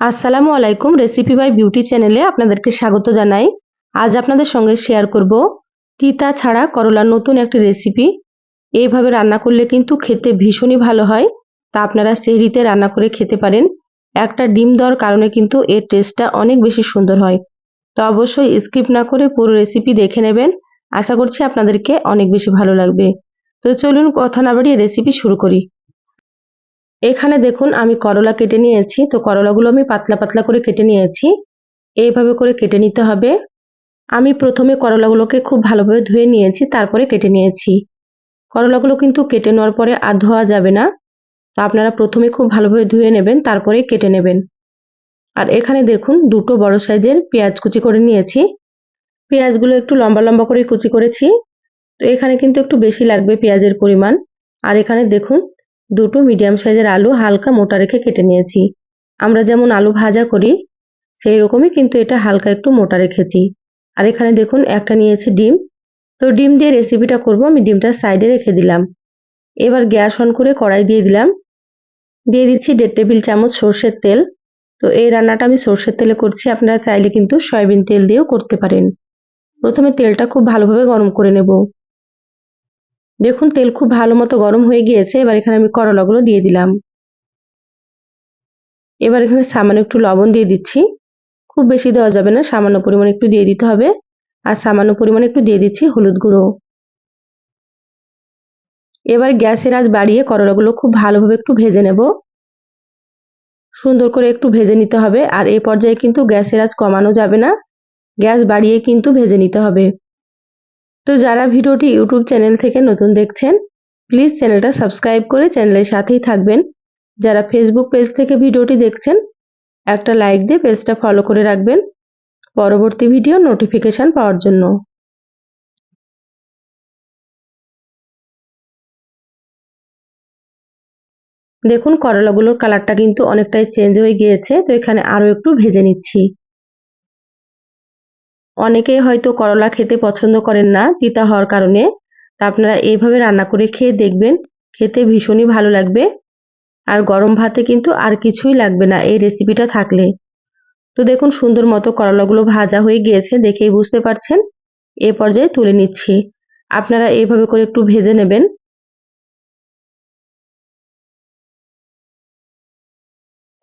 আসসালামু আলাইকুম recipe by beauty চ্যানেলে আপনাদেরকে স্বাগত জানাই। আজ আপনাদের সঙ্গে শেয়ার করব তিতা ছাড়া করলার নতুন একটি রেসিপি এইভাবে রান্না করলে কিন্তু খেতে ভীষণই ভালো হয়। তা আপনারা সেহরিতে রান্না করে খেতে পারেন। একটা ডিম দেওয়ার কারণে কিন্তু এর টেস্টটা অনেক বেশি সুন্দর হয়। তো অবশ্যই স্কিপ না করে পুরো রেসিপি দেখে নেবেন। আশা করছি আপনাদেরকে অনেক বেশি ভালো লাগবে। তো চলুন কথা না বাড়িয়ে রেসিপি শুরু করি। এখানে দেখুন, আমি করলা কেটে নিয়েছি। তো করলাগুলো আমি পাতলা পাতলা করে কেটে নিয়েছি। এইভাবে করে কেটে নিতে হবে। আমি প্রথমে করলাগুলোকে খুব ভালোভাবে ধুয়ে নিয়েছি, তারপরে কেটে নিয়েছি। করলাগুলো কিন্তু কেটে নেওয়ার পরে আর ধোয়া যাবে না। তো আপনারা প্রথমে খুব ভালোভাবে ধুয়ে নেবেন তারপরে কেটে নেবেন। আর এখানে দেখুন, দুটো বড় সাইজের পেঁয়াজ কুচি করে নিয়েছি। পেঁয়াজগুলো একটু লম্বা লম্বা করে কুচি করেছি। তো এখানে কিন্তু একটু বেশি লাগবে পেঁয়াজের পরিমাণ। আর এখানে দেখুন দুটো মিডিয়াম সাইজের আলু হালকা মোটা রেখে কেটে নিয়েছি। আমরা যেমন আলু ভাজা করি সেই রকমই কিন্তু এটা হালকা একটু মোটা রেখেছি। আর এখানে দেখুন, একটা নিয়েছি ডিম। তো ডিম দিয়ে রেসিপিটা করব, আমি ডিমটা সাইডে রেখে দিলাম। এবার গ্যাস অন করে কড়াই দিয়ে দিলাম। দিয়ে দিচ্ছি দেড় টেবিল চামচ সর্ষের তেল। তো এই রান্নাটা আমি সর্ষের তেলে করছি, আপনারা চাইলে কিন্তু সয়াবিন তেল দিয়েও করতে পারেন। প্রথমে তেলটা খুব ভালোভাবে গরম করে নেব। দেখুন, তেল খুব ভালো মতো গরম হয়ে গিয়েছে, এবার এখানে আমি করলাগুলো দিয়ে দিলাম। এবার এখানে সামান্য একটু লবণ দিয়ে দিচ্ছি। খুব বেশি দেওয়া যাবে না, সামান্য পরিমাণে একটু দিয়ে দিতে হবে। আর সামান্য পরিমাণে একটু দিয়ে দিচ্ছি হলুদ গুঁড়ো। এবার গ্যাসের আজ বাড়িয়ে করলাগুলো খুব ভালোভাবে একটু ভেজে নেব। সুন্দর করে একটু ভেজে নিতে হবে। আর এই পর্যায়ে কিন্তু গ্যাসের আজ কমানো যাবে না। গ্যাস বাড়িয়ে কিন্তু ভেজে নিতে হবে। তো যারা ভিডিওটি ইউটিউব চ্যানেল থেকে নতুন দেখছেন প্লিজ চ্যানেলটা সাবস্ক্রাইব করে চ্যানেলের সাথেই থাকবেন। যারা ফেসবুক পেজ থেকে ভিডিওটি দেখছেন, একটা লাইক দিয়ে পেজটা ফলো করে রাখবেন। পরবর্তী ভিডিও নোটিফিকেশান পাওয়ার জন্য। দেখুন, করলাগুলোর কালারটা কিন্তু অনেকটাই চেঞ্জ হয়ে গিয়েছে। তো এখানে আরও একটু ভেজে নিচ্ছি। অনেকেই হয়তো করলা খেতে পছন্দ করেন না তিতা হওয়ার কারণে। তা আপনারা এইভাবে রান্না করে খেয়ে দেখবেন। খেতে ভীষণই ভালো লাগবে। আর গরম ভাতে কিন্তু আর কিছুই লাগবে না এই রেসিপিটা থাকলে। তো দেখুন সুন্দর মতো করলাগুলো ভাজা হয়ে গিয়েছে, দেখেই বুঝতে পারছেন। এ পর্যায়ে তুলে নিচ্ছি। আপনারা এইভাবে করে একটু ভেজে নেবেন।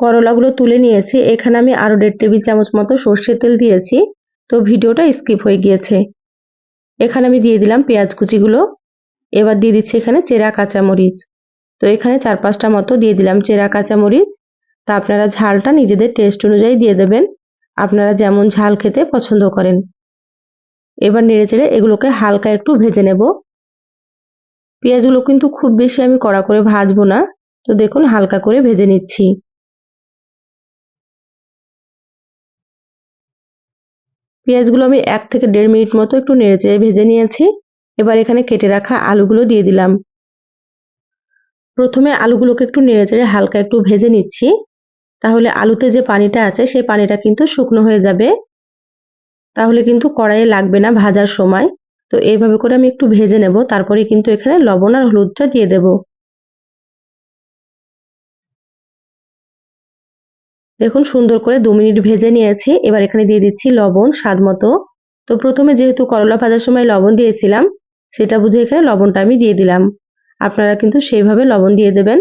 করলাগুলো তুলে নিয়েছি। এখানে আমি আরও দেড় টেবিল চামচ মতো সর্ষের তেল দিয়েছি। তো ভিডিওটা স্কিপ হয়ে গিয়েছে। এখানে আমি দিয়ে দিলাম পেঁয়াজ কুচিগুলো। এবার দিয়ে দিচ্ছি এখানে চেরা কাঁচামরিচ। তো এখানে চার পাঁচটা মতো দিয়ে দিলাম চেরা কাঁচামরিচ। তা আপনারা ঝালটা নিজেদের টেস্ট অনুযায়ী দিয়ে দেবেন। আপনারা যেমন ঝাল খেতে পছন্দ করেন। এবার নেড়ে চেড়ে এগুলোকে হালকা একটু ভেজে নেব। পেঁয়াজগুলো কিন্তু খুব বেশি আমি কড়া করে ভাজবো না। তো দেখুন হালকা করে ভেজে নিচ্ছি। পেঁয়াজগুলো আমি এক থেকে দেড় মিনিট মতো একটু নেড়ে নেড়েচেড়ে ভেজে নিয়েছি। এবার এখানে কেটে রাখা আলুগুলো দিয়ে দিলাম। প্রথমে আলুগুলোকে একটু নেড়েচেড়ে হালকা একটু ভেজে নিচ্ছি। তাহলে আলুতে যে পানিটা আছে সেই পানিটা কিন্তু শুকনো হয়ে যাবে। তাহলে কিন্তু কড়াইয়ে লাগবে না ভাজার সময়। তো এইভাবে করে আমি একটু ভেজে নেব। তারপরে কিন্তু এখানে লবণ আর হলুদটা দিয়ে দেব। দেখুন, সুন্দর করে দু মিনিট ভেজে নিয়েছি। এবার এখানে দিয়ে দিচ্ছি লবণ, স্বাদ মতো। তো প্রথমে যেহেতু করলা ভাজার সময় লবণ দিয়েছিলাম, সেটা বুঝে এখানে লবণটা আমি দিয়ে দিলাম। আপনারা কিন্তু সেইভাবে লবণ দিয়ে দেবেন।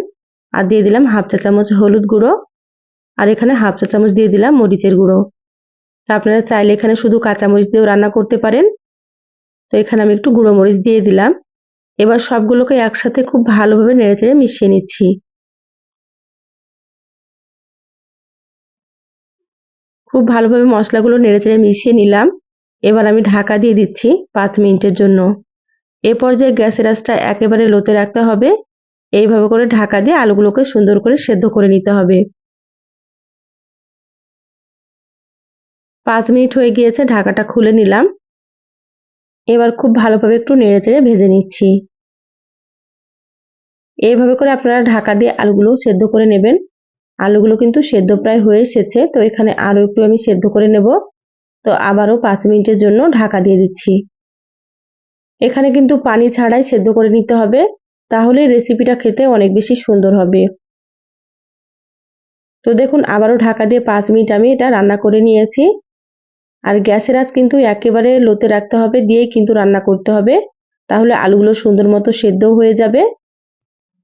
আর দিয়ে দিলাম হাফ চা চামচ হলুদ গুঁড়ো। আর এখানে হাফ চা চামচ দিয়ে দিলাম মরিচের গুঁড়ো। তা আপনারা চাইলে এখানে শুধু কাঁচামরিচ দিয়েও রান্না করতে পারেন। তো এখানে আমি একটু গুঁড়ো মরিচ দিয়ে দিলাম। এবার সবগুলোকে একসাথে খুব ভালোভাবে নেড়েচেড়ে মিশিয়ে নিচ্ছি। খুব ভালোভাবে মশলাগুলো নেড়েচেড়ে মিশিয়ে নিলাম। এবার আমি ঢাকা দিয়ে দিচ্ছি পাঁচ মিনিটের জন্য। এ পর্যায়ে গ্যাসের আঁচটা একেবারে লোতে রাখতে হবে। এইভাবে করে ঢাকা দিয়ে আলুগুলোকে সুন্দর করে সেদ্ধ করে নিতে হবে। পাঁচ মিনিট হয়ে গিয়েছে, ঢাকাটা খুলে নিলাম। এবার খুব ভালোভাবে একটু নেড়েচেড়ে ভেজে নিচ্ছি। এইভাবে করে আপনারা ঢাকা দিয়ে আলুগুলো সেদ্ধ করে নেবেন। আলুগুলো কিন্তু সেদ্ধ প্রায় হয়ে এসেছে, তো এখানে আরও একটু আমি সেদ্ধ করে নেব। তো আবারও পাঁচ মিনিটের জন্য ঢাকা দিয়ে দিচ্ছি। এখানে কিন্তু পানি ছাড়াই সেদ্ধ করে নিতে হবে তাহলে রেসিপিটা খেতে অনেক বেশি সুন্দর হবে। তো দেখুন, আবারও ঢাকা দিয়ে পাঁচ মিনিট আমি এটা রান্না করে নিয়েছি। আর গ্যাসের আঁচ কিন্তু একেবারে লোতে রাখতে হবে, দিয়েই কিন্তু রান্না করতে হবে। তাহলে আলুগুলো সুন্দর মতো সেদ্ধ হয়ে যাবে।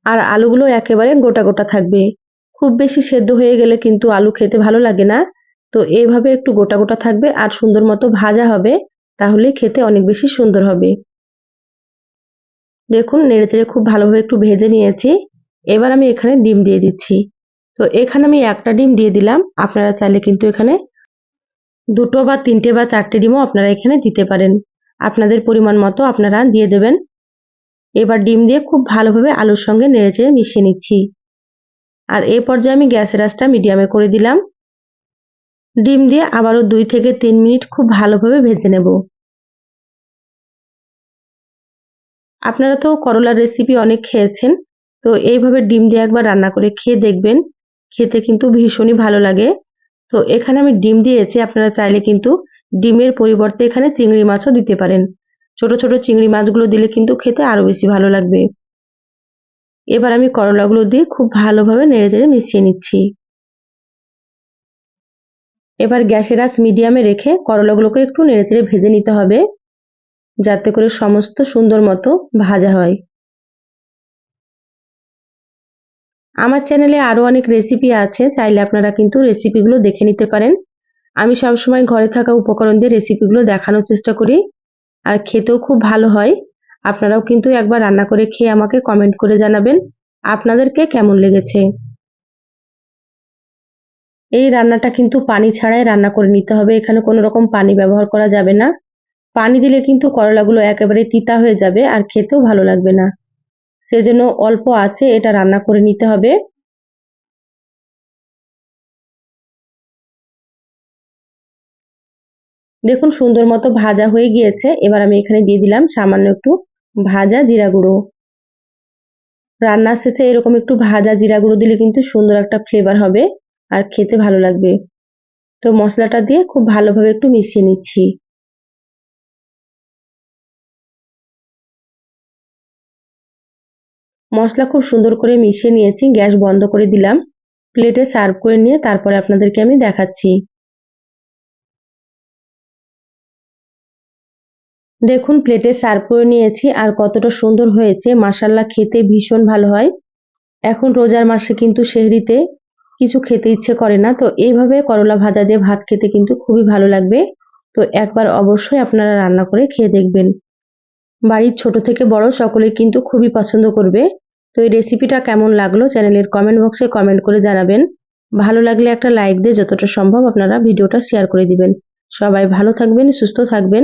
আর আলুগুলো একেবারে গোটা গোটা থাকবে। খুব বেশি সেদ্ধ হয়ে গেলে কিন্তু আলু খেতে ভালো লাগে না। তো এইভাবে একটু গোটা গোটা থাকবে আর সুন্দর মতো ভাজা হবে, তাহলে খেতে অনেক বেশি সুন্দর হবে। দেখুন, নেড়েচেড়ে খুব ভালোভাবে একটু ভেজে নিয়েছি। এবার আমি এখানে ডিম দিয়ে দিচ্ছি। তো এখানে আমি একটা ডিম দিয়ে দিলাম। আপনারা চাইলে কিন্তু এখানে দুটো বা তিনটে বা চারটে ডিমও আপনারা এখানে দিতে পারেন। আপনাদের পরিমাণ মতো আপনারা দিয়ে দেবেন। এবার ডিম দিয়ে খুব ভালোভাবে আলুর সঙ্গে নেড়েচেড়ে মিশিয়ে নিচ্ছি। আর এ পর্যায়ে আমি গ্যাসের আঁচটা মিডিয়ামে করে দিলাম। ডিম দিয়ে আবারও দুই থেকে তিন মিনিট খুব ভালোভাবে ভেজে নেব। আপনারা তো করলার রেসিপি অনেক খেয়েছেন, তো এইভাবে ডিম দিয়ে একবার রান্না করে খেয়ে দেখবেন। খেতে কিন্তু ভীষণই ভালো লাগে। তো এখানে আমি ডিম দিয়েছি, আপনারা চাইলে কিন্তু ডিমের পরিবর্তে এখানে চিংড়ি মাছও দিতে পারেন। ছোট ছোট চিংড়ি মাছগুলো দিলে কিন্তু খেতে আরও বেশি ভালো লাগবে। এবার আমি করলাগুলো দিয়ে খুব ভালোভাবে নেড়ে চেড়ে মিশিয়ে নিচ্ছি। এবার গ্যাসের আঁচ মিডিয়ামে রেখে করলাগুলোকে একটু নেড়ে চেড়ে ভেজে নিতে হবে, যাতে করে সমস্ত সুন্দর মতো ভাজা হয়। আমার চ্যানেলে আরও অনেক রেসিপি আছে, চাইলে আপনারা কিন্তু রেসিপিগুলো দেখে নিতে পারেন। আমি সবসময় ঘরে থাকা উপকরণ দিয়ে রেসিপিগুলো দেখানোর চেষ্টা করি, আর খেতেও খুব ভালো হয়। আপনারাও কিন্তু একবার রান্না করে খেয়ে আমাকে কমেন্ট করে জানাবেন, আপনাদেরকে কেমন লেগেছে? এই রান্নাটা কিন্তু পানি ছাড়াই রান্না করে নিতে হবে, এখানে কোনো রকম পানি ব্যবহার করা যাবে না। পানি দিলে কিন্তু করলাগুলো একেবারে তিতা হয়ে যাবে আর খেতেও ভালো লাগবে না। সেজন্য অল্প আছে, এটা রান্না করে নিতে হবে। দেখুন সুন্দর মতো ভাজা হয়ে গিয়েছে, এবার আমি এখানে দিয়ে দিলাম সামান্য একটু ভাজা জিরা গুঁড়ো। রান্নার শেষে এরকম একটু ভাজা জিরা গুঁড়ো দিলে কিন্তু সুন্দর একটা ফ্লেভার হবে আর খেতে ভালো লাগবে। তো মশলাটা দিয়ে খুব ভালোভাবে একটু মিশিয়ে নিচ্ছি। মশলা খুব সুন্দর করে মিশিয়ে নিয়েছি, গ্যাস বন্ধ করে দিলাম। প্লেটে সার্ভ করে নিয়ে তারপরে আপনাদেরকে আমি দেখাচ্ছি। দেখুন প্লেটে সার্ভ করে নিয়েছি। আর কতটা সুন্দর হয়েছে। মাসাল্লা খেতে ভীষণ ভালো হয়। এখন রোজার মাসে কিন্তু শেহরিতে কিছু খেতে ইচ্ছে করে না। তো এইভাবে করলা ভাজা দিয়ে ভাত খেতে কিন্তু খুবই ভালো লাগবে। তো একবার অবশ্যই আপনারা রান্না করে খেয়ে দেখবেন। বাড়ির ছোট থেকে বড় সকলে কিন্তু খুবই পছন্দ করবে। তো এই রেসিপিটা কেমন লাগল চ্যানেলের কমেন্ট বক্সে কমেন্ট করে জানাবেন। ভালো লাগলে একটা লাইক দিয়ে যতটা সম্ভব আপনারা ভিডিওটা শেয়ার করে দিবেন। সবাই ভালো থাকবেন, সুস্থ থাকবেন।